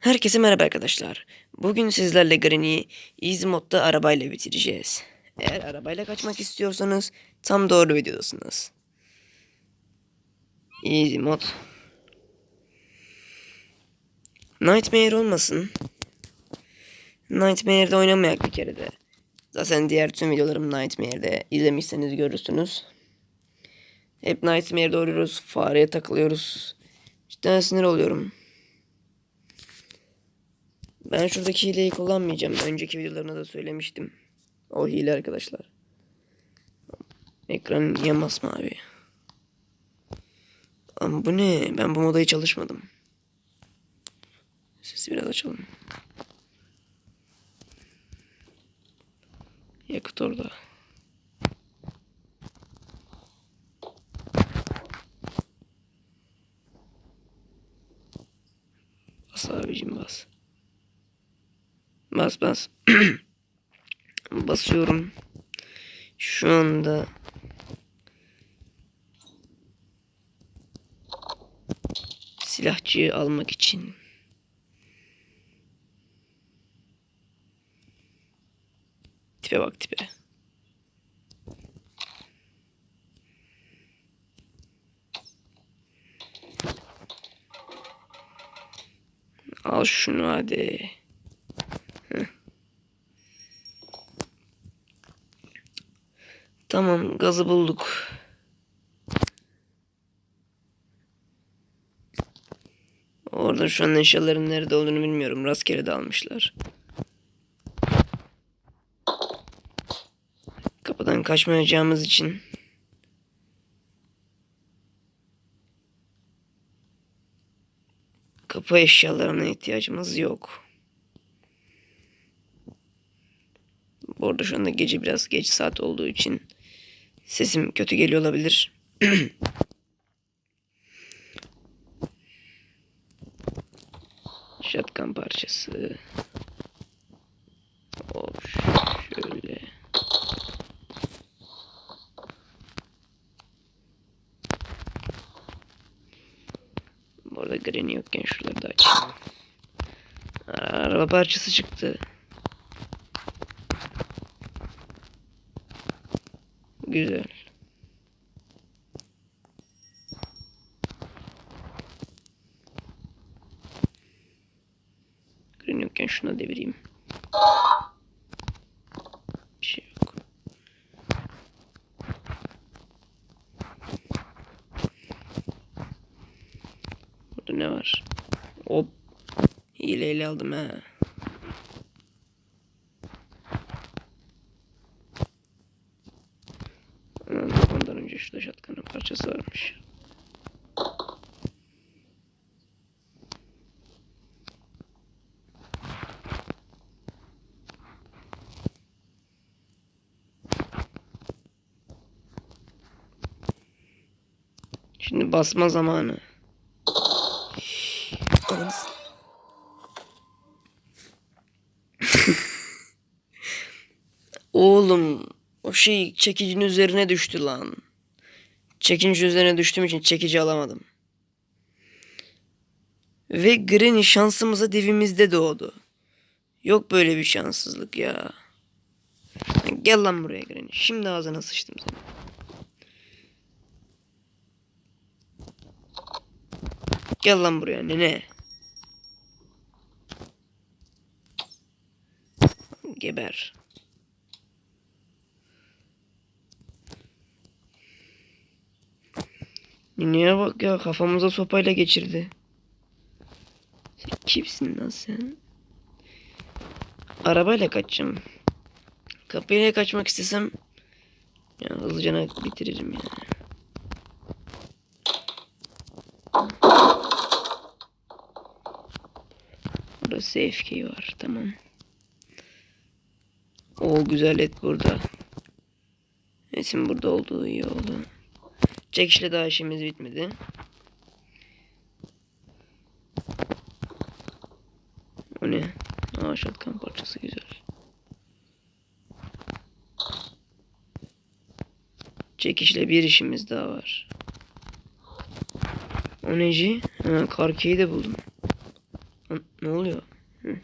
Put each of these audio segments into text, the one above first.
Herkese merhaba arkadaşlar. Bugün sizlerle Granny'i Easy modda arabayla bitireceğiz. Eğer arabayla kaçmak istiyorsanız tam doğru videodasınız. Easy mod. Nightmare olmasın. Nightmare'de oynamayak bir kere de. Zaten diğer tüm videolarım Nightmare'de izlemişseniz görürsünüz. Hep Nightmare'de oluyoruz. Fareye takılıyoruz. Cidden sinir oluyorum. Ben şuradaki hileyi kullanmayacağım. Önceki videolarımda da söylemiştim. O hile arkadaşlar. Ekran niye masmavi? Ama bu ne? Ben bu modayı çalışmadım. Sesi biraz açalım. Yakıt orada. Bas abicim bas. Bas bas. Basıyorum. Şu anda silahçıyı almak için tipe bak tipe. Al şunu hadi. Tamam gazı bulduk. Orada şu an eşyaların nerede olduğunu bilmiyorum. Rastgele de almışlar. Kapıdan kaçmayacağımız için kapı eşyalarına ihtiyacımız yok. Bu arada şu anda gece biraz geç saat olduğu için sesim kötü geliyor olabilir. Shotgun parçası. Of şöyle. Bu arada Granny yokken şuraları da açayım. Araba parçası çıktı. Güzel. Green yokken şuna devireyim. Bir şey ne var? Hop. Hileyle aldım ha. Önce şurada şatkanın parçası varmış. Şimdi basma zamanı. Oğlum o şey çekicinin üzerine düştü lan. Çekici üzerine düştüğüm için çekici alamadım. Ve Granny şansımıza dibimizde doğdu. Yok böyle bir şanssızlık ya. Gel lan buraya Granny. Şimdi ağzına sıçtım seni. Gel lan buraya nene. Geber. Nineye bak ya kafamıza sopayla geçirdi. Sen kimsin lan sen? Arabayla kaçacağım. Kapıyla kaçmak istesem ya hızlıca bitiririm ya. Burada safe key var tamam. O güzel et burada. Etin burada olduğu iyi oldu. Çekişle daha işimiz bitmedi. O ne? Aa shotgun parçası güzel. Çekişle bir işimiz daha var. O neci? Karkeyi de buldum. Ne oluyor? Hı.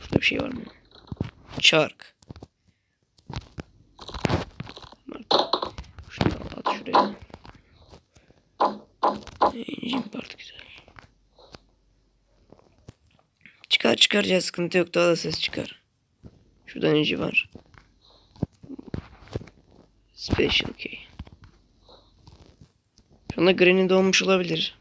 Şurada bir şey var mı? Çark. Bak, Şunu al, at şuraya. Engine part güzel. Çıkar çıkar ya sıkıntı yok daha da ses çıkar. Şurada engine var. Special key. Şu anda Granny doğmuş olabilir.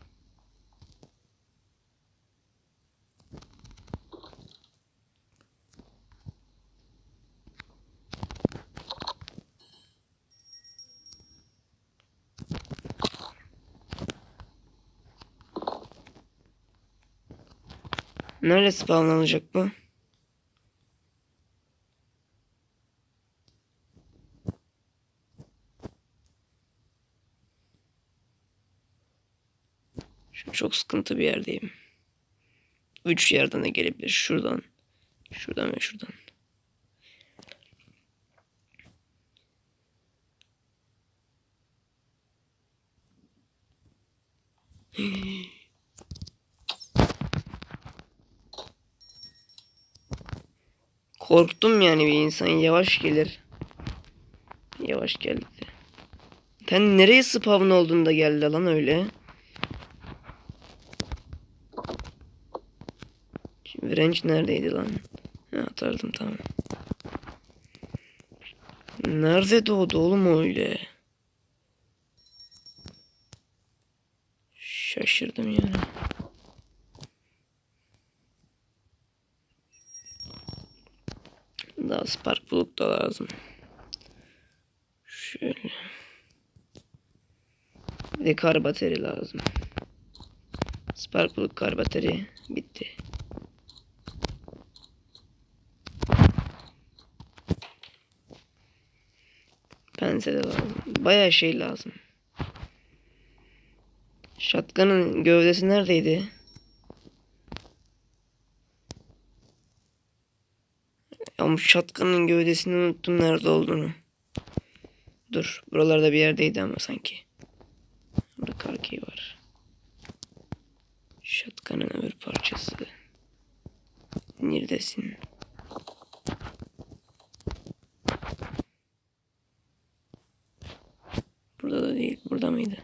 Nerede spawnlanacak bu? Şu çok sıkıntı bir yerdeyim. Üç yerden de gelebilir. Şuradan. Şuradan ve şuradan. Korktum yani bir insan yavaş gelir. Yavaş geldi. Sen nereye spawn olduğunda geldi lan öyle? Şimdi wrench neredeydi lan? Ha, atardım tamam. Nerede doğdu oğlum öyle? Şaşırdım yani. Daha spark plug da lazım. Şöyle. Bir de kar bateri lazım. Spark plug kar bateri bitti. Pense de lazım. Bayağı şey lazım. Şatkanın gövdesi neredeydi? Şatkanın gövdesini unuttum nerede olduğunu. Dur. Buralarda bir yerdeydi ama sanki. Burada karkey var. Şatkanın öbür parçası. Neredesin? Burada da değil. Burada mıydı?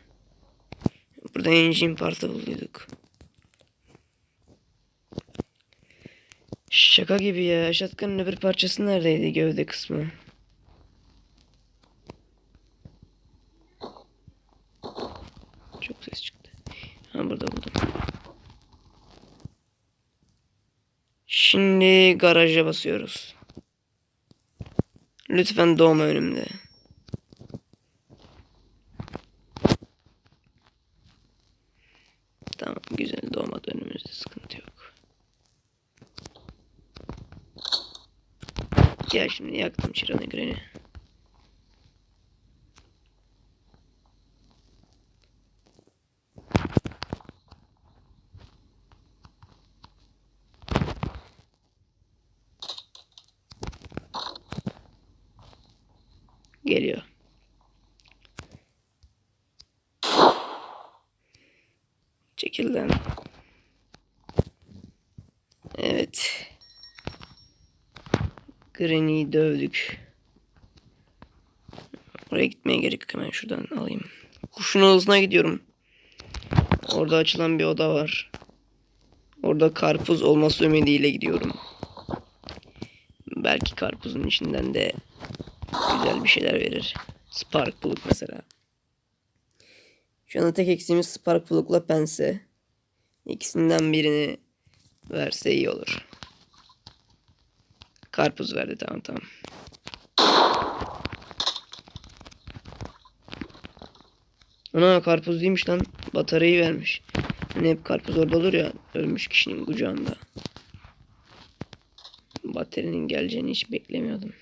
Burada engine partı buluyorduk. Şaka gibi ya. Shotgun'ın öbür parçası neredeydi gövde kısmı? Çok ses çıktı. Ha burada buldum. Şimdi garaja basıyoruz. Lütfen doğma önümde. Tamam güzel doğmadı önümüzde sıkıntı yok. Ya şimdi yaktım çıranı greni. Geliyor. Çekil lan. Evet. Granny'i dövdük. Oraya gitmeye gerek yok. Hemen şuradan alayım. Kuşun odasına gidiyorum. Orada açılan bir oda var. Orada karpuz olması ümidiyle gidiyorum. Belki karpuzun içinden de güzel bir şeyler verir. Spark bulut mesela. Şu anda tek eksiğimiz Spark Plug'la Pense. İkisinden birini verse iyi olur. Karpuz verdi tamam tamam. Ana karpuz değilmiş lan. Bataryayı vermiş. Hani hep karpuz orada olur ya ölmüş kişinin kucağında. Baterinin geleceğini hiç beklemiyordum.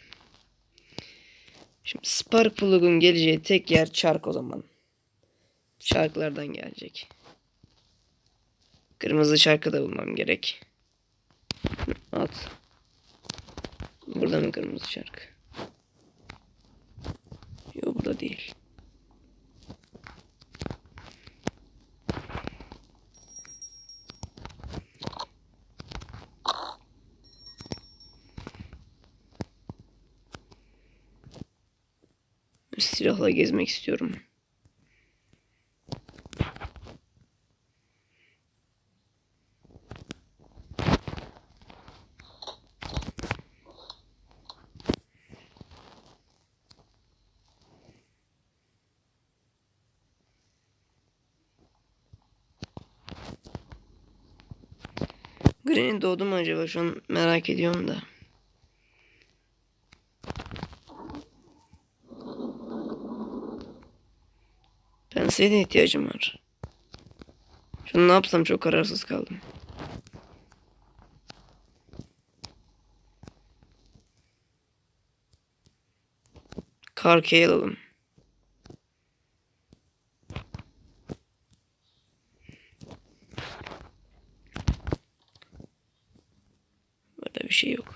Şimdi Spark Plug'un geleceği tek yer çark o zaman. Çarklardan gelecek. Kırmızı çarkı da bulmam gerek. At. Burada mı kırmızı şarkı? Yok burada değil. Silahla gezmek istiyorum. Granny doğdu mu acaba? Şu an merak ediyorum da. Penseye ihtiyacım var. Şunu ne yapsam çok kararsız kaldım. Karkeye alalım. Burada bir şey yok.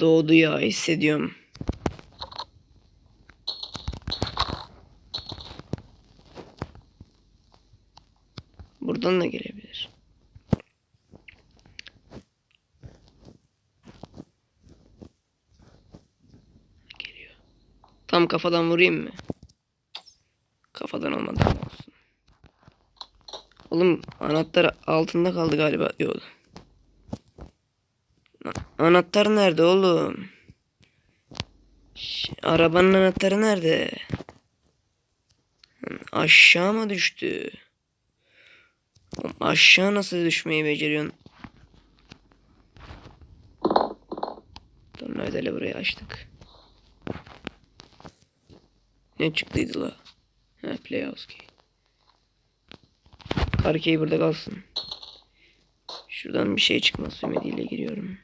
Doğdu ya hissediyorum. Buradan da gelebilir. Geliyor. Tam kafadan vurayım mı? Kafadan olmadı ama olsun. Oğlum anahtar altında kaldı galiba. Yok. A- Anahtar nerede oğlum? Ş- arabanın anahtarı nerede? Aşağı mı düştü? Aşağı nasıl düşmeyi beceriyorsun? Tornavidayla burayı açtık. Ne çıktıydı la? Ha Playhouse key. Kar key burada kalsın. Şuradan bir şey çıkmaz ümidiyle giriyorum.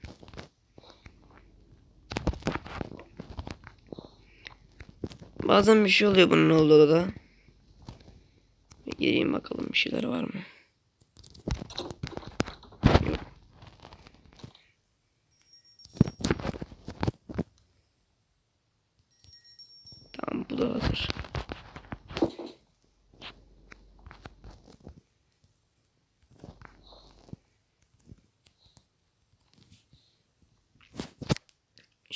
Bazen bir şey oluyor bunun olduğu da. Gireyim bakalım bir şeyler var mı? Yok. Tamam bu da hazır.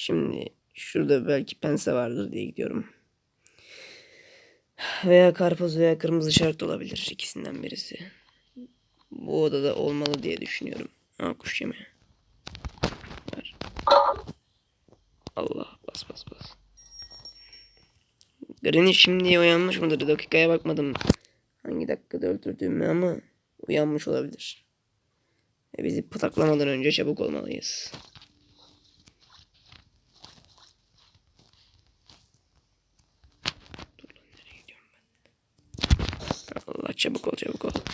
Şimdi şurada belki pense vardır diye gidiyorum. Veya karpuz veya kırmızı şark da olabilir. ikisinden birisi. Bu odada olmalı diye düşünüyorum. Ha kuş yeme. Ver. Allah bas bas bas. Granny şimdi uyanmış mıdır? Dakikaya bakmadım. Hangi dakikada öldürdüğümü ama uyanmış olabilir. E bizi pataklamadan önce çabuk olmalıyız. Allah ol.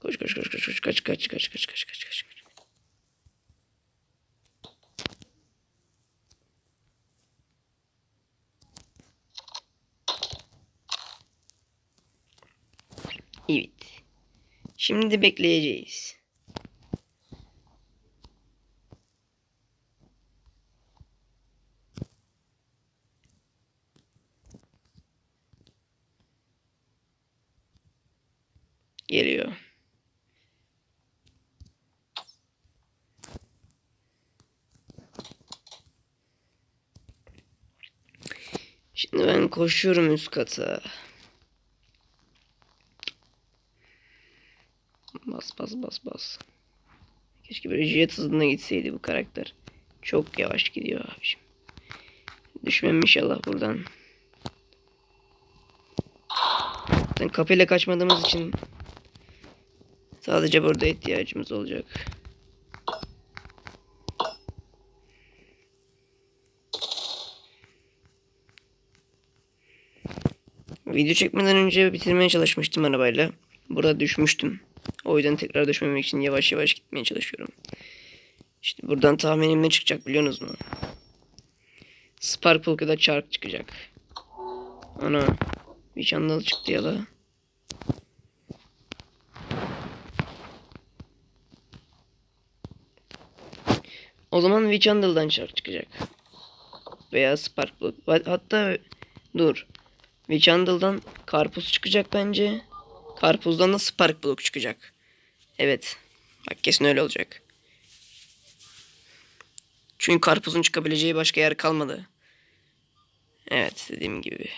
Koş koş koş koş koş kaç kaç kaç kaç kaç kaç kaç. Evet. Şimdi bekleyeceğiz. Geliyor. Şimdi ben koşuyorum üst kata. Bas bas bas bas. Keşke böyle jet hızına gitseydi bu karakter. Çok yavaş gidiyor abiciğim. Düşmem inşallah buradan. Zaten kapıyla kaçmadığımız için sadece burada ihtiyacımız olacak. Video çekmeden önce bitirmeye çalışmıştım arabayla. Burada düşmüştüm. O yüzden tekrar düşmemek için yavaş yavaş gitmeye çalışıyorum. İşte buradan tahminim ne çıkacak biliyorsunuz mu? Sparkplug ya da Shark çıkacak. Ana. Bir çandal çıktı ya da. O zaman Witchandle'dan Shark çıkacak. Veya Sparkplug. Hatta dur. Witchandle'dan Karpuz çıkacak bence. Karpuzdan da Sparkplug çıkacak. Evet. Bak kesin öyle olacak. Çünkü karpuzun çıkabileceği başka yer kalmadı. Evet dediğim gibi.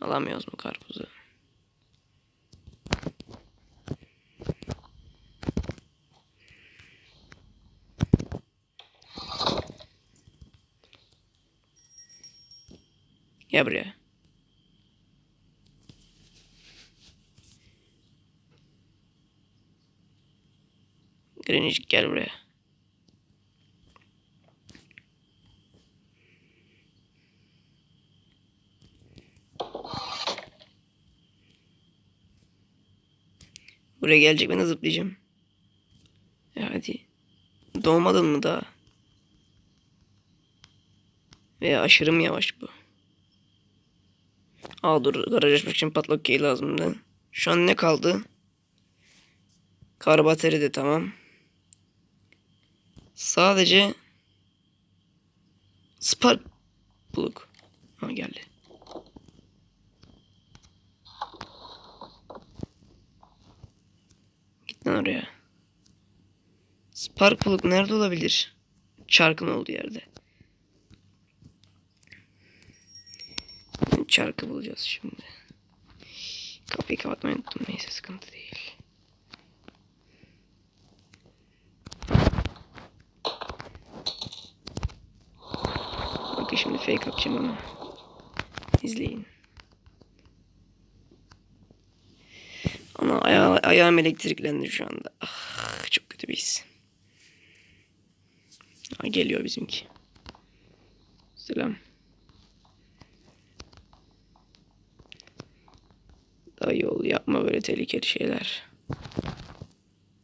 Alamıyoruz mu karpuzu? Gel buraya. Grenicik gel buraya. Buraya gelecek ben de zıplayacağım. E hadi. Doğmadın mı daha? Veya aşırı mı yavaş bu? Aa dur garaj açmak için patlak key lazımdı. Şu an ne kaldı? Kar bateri de tamam. Sadece Spark buluk. Ha geldi. Git lan oraya. Spark buluk nerede olabilir? Çarkın olduğu yerde. Çarkı bulacağız şimdi. Kapıyı kapatmayı unuttum. Neyse sıkıntı değil. Bakın şimdi fake atacağım ama. İzleyin. Ana aya ayağım elektriklendi şu anda. Ah, çok kötü bir his. Ha, geliyor bizimki. Selam. Daha yol yapma böyle tehlikeli şeyler.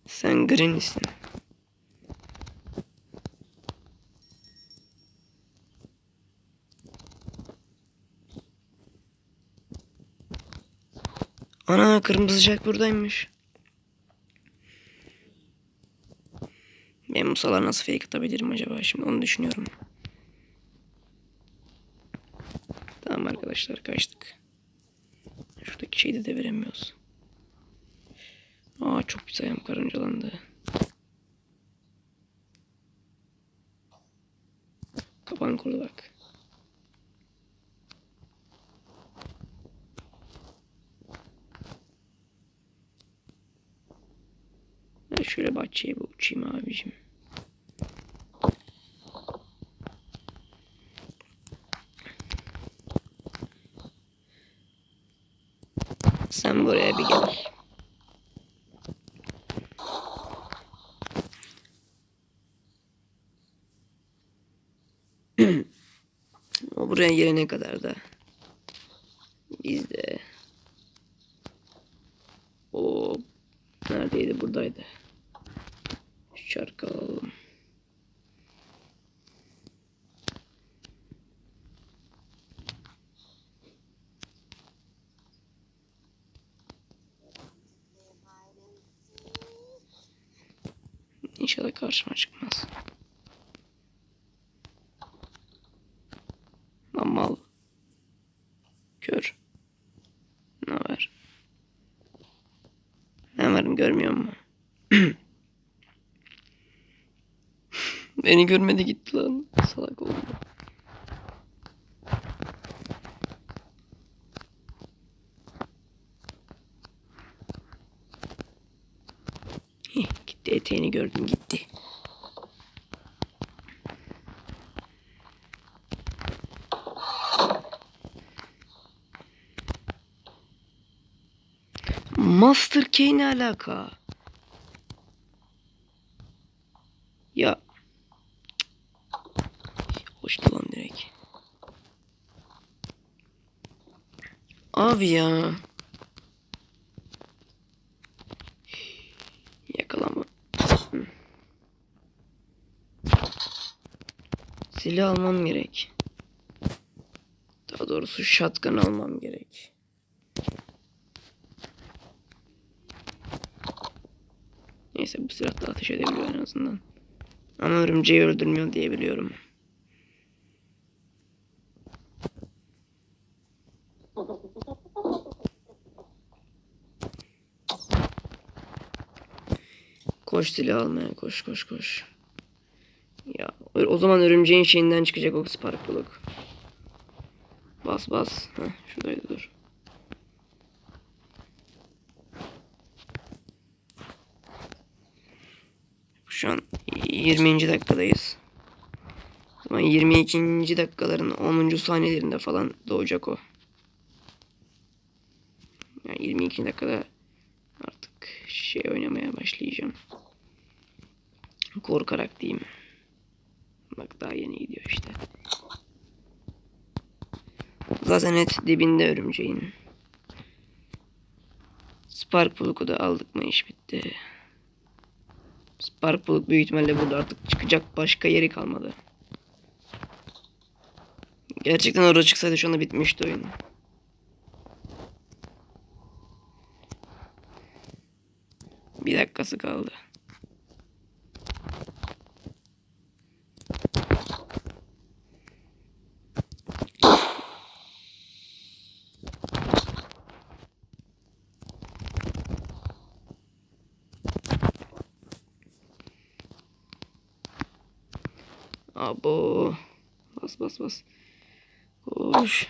Sen green misin? Ana kırmızıcak buradaymış. Ben bu salar nasıl fake atabilirim acaba şimdi onu düşünüyorum. Tamam arkadaşlar kaçtık. Şuradaki şeyi de deviremiyoruz. Aa çok güzel karıncalandı. Kapan kurdu bak. Ben şöyle bahçeye bir uçayım abicim. Sen buraya bir gel. o buraya gelene kadar da biz de o neredeydi buradaydı. Şarkı alalım. İnşallah karşıma çıkmaz. Lan mal. Kör. Ne haber? Ben varım görmüyor mu? Beni görmedi gitti lan. Salak oldu. Gitti eteğini gördüm gitti. Master Key ne alaka? Ya. Hoştu lan direkt. Abi ya. Yakalama. Silah almam gerek. Daha doğrusu shotgun almam gerek. Neyse bu silahla ateş edebiliyor en azından. Ama örümceği öldürmüyor diye biliyorum. Koş silah almaya koş koş koş. Ya o zaman örümceğin şeyinden çıkacak o spark plug. Bas bas. Heh, şuradaydı dur. Şu an 20. dakikadayız. O zaman 22. dakikaların 10. saniyelerinde falan doğacak o. Yani 22 dakikada artık şey oynamaya başlayacağım. Korkarak diyeyim. Bak daha yeni gidiyor işte. Zaten et dibinde örümceğin. Spark Plug'u da aldık mı iş bitti. Spark Plug büyük ihtimalle burada artık çıkacak başka yeri kalmadı. Gerçekten orada çıksaydı şu anda bitmişti oyun. Bir dakikası kaldı. Abo. Bas bas bas. Koş.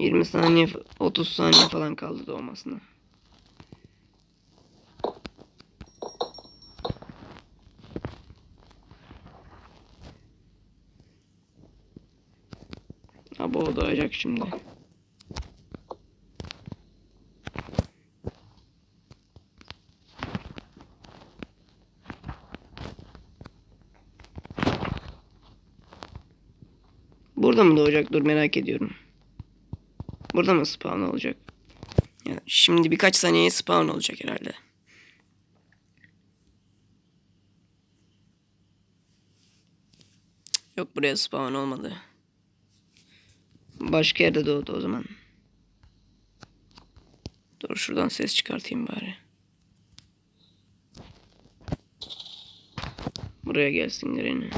20 saniye 30 saniye falan kaldı doğmasına. Abo o doğacak şimdi. Burada mı doğacak? Dur merak ediyorum. Burada mı spawn olacak? Ya şimdi birkaç saniye spawn olacak herhalde. Yok buraya spawn olmadı. Başka yerde doğdu o zaman. Dur şuradan ses çıkartayım bari. Buraya gelsinler yine.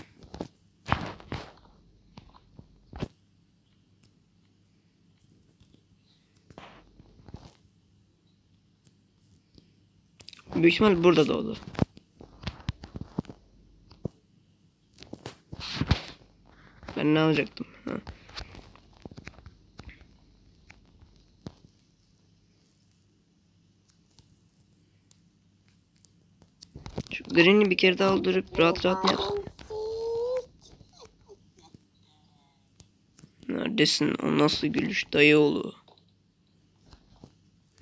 Büyük ihtimal burada doğdu. Ben ne alacaktım? Ha. Şu Green'i bir kere daha öldürüp rahat rahat yap? Neredesin? O nasıl gülüş dayı oğlu?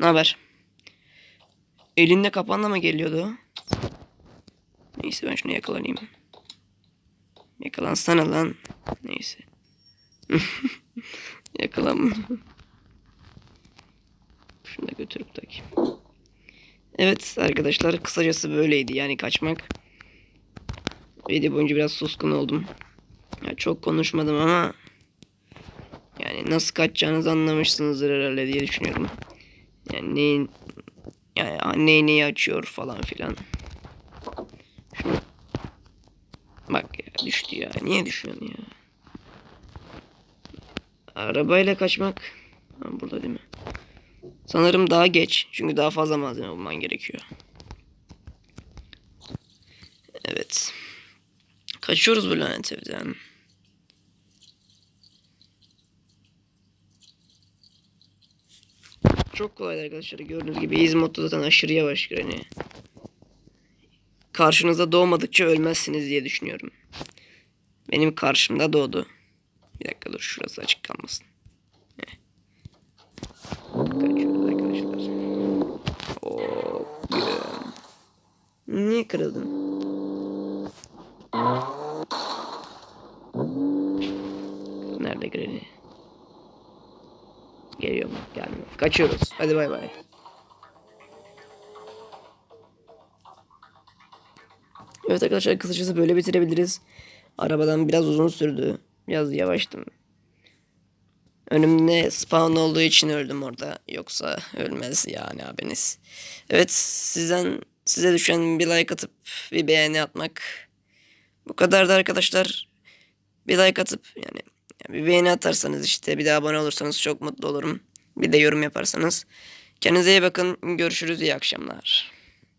Ne haber? Elinde kapanla mı geliyordu? Neyse ben şunu yakalanayım. Yakalansana lan. Neyse. Yakalanma. Şunu da götürüp takayım. Evet arkadaşlar kısacası böyleydi yani kaçmak. Video boyunca biraz suskun oldum. Ya çok konuşmadım ama yani nasıl kaçacağınızı anlamışsınızdır herhalde diye düşünüyorum. Yani neyin yani anneyi neyi açıyor falan filan. Bak ya düştü ya. Niye düşüyorsun ya? Arabayla kaçmak. Ha, burada değil mi? Sanırım daha geç. Çünkü daha fazla malzeme bulman gerekiyor. Evet. Kaçıyoruz bu lanet evden. Çok kolay arkadaşlar. Gördüğünüz gibi Easy modda zaten aşırı yavaş Granny. Karşınızda doğmadıkça ölmezsiniz diye düşünüyorum. Benim karşımda doğdu. Bir dakika dur şurası açık kalmasın. Kaçıyoruz arkadaşlar. Hop. Niye kırıldın? Nerede Granny? Geliyor mu? Gelmiyor. Kaçıyoruz. Hadi bay bay. Evet arkadaşlar kısacası böyle bitirebiliriz. Arabadan biraz uzun sürdü. Biraz yavaştım. Önümde spawn olduğu için öldüm orada. Yoksa ölmez yani abiniz. Evet sizden size düşen bir like atıp bir beğeni atmak. Bu kadardı arkadaşlar. Bir like atıp yani bir beğeni atarsanız işte bir de abone olursanız çok mutlu olurum. Bir de yorum yaparsanız. Kendinize iyi bakın. Görüşürüz. İyi akşamlar.